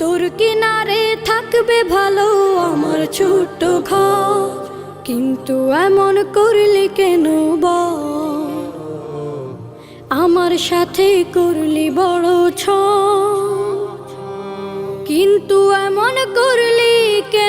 তোর কিনারে থাকবে ভালো আমার ছোট্ট ঘর। কিন্তু এমন করলি কেন আমার সাথে করলি বড় ছ। কিন্তু এমন করলি কেন